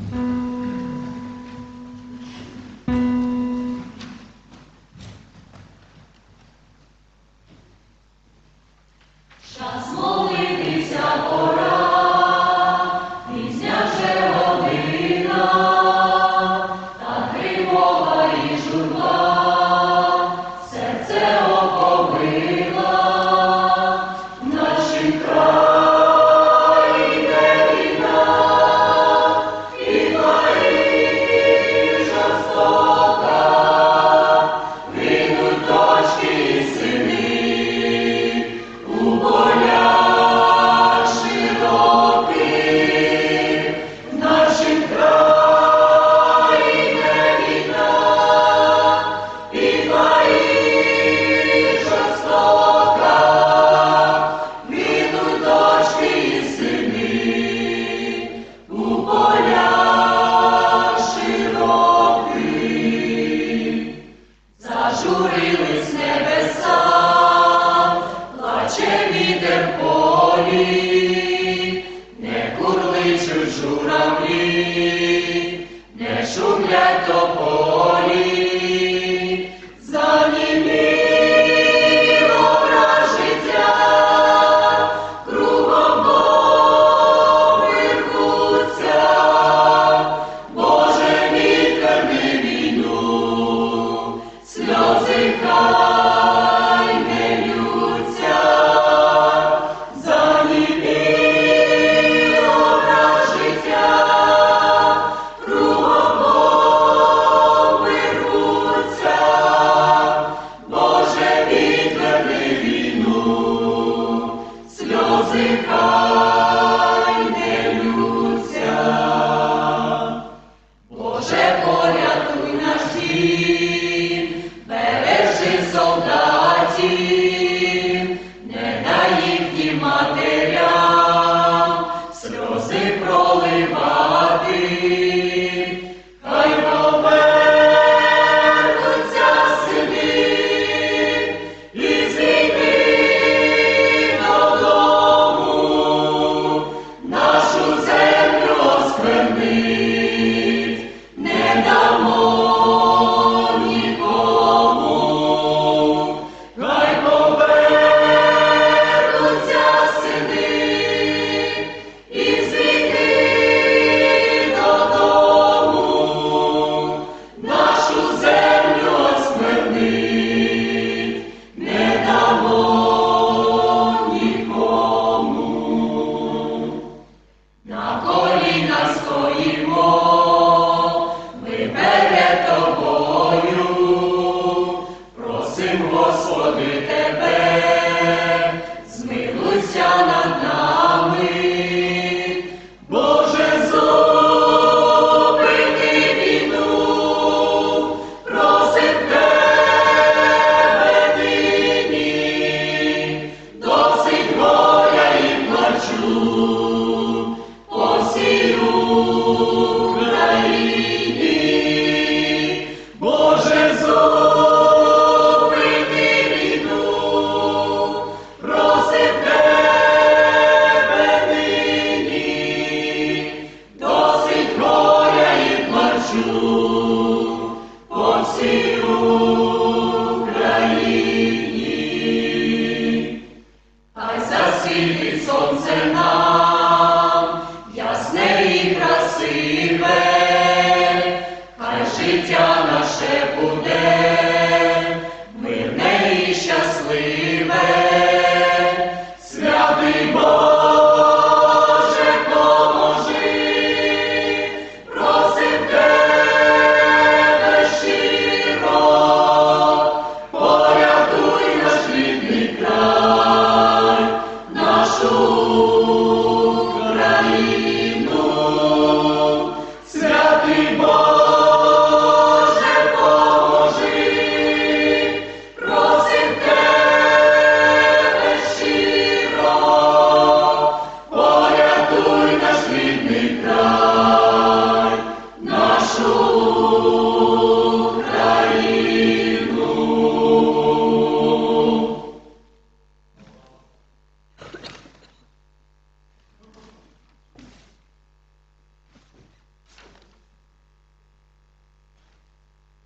Mm-hmm. зажурились небеса, плаче вітер полі, не курличуть журавлі, не шумлять до полі. Oh.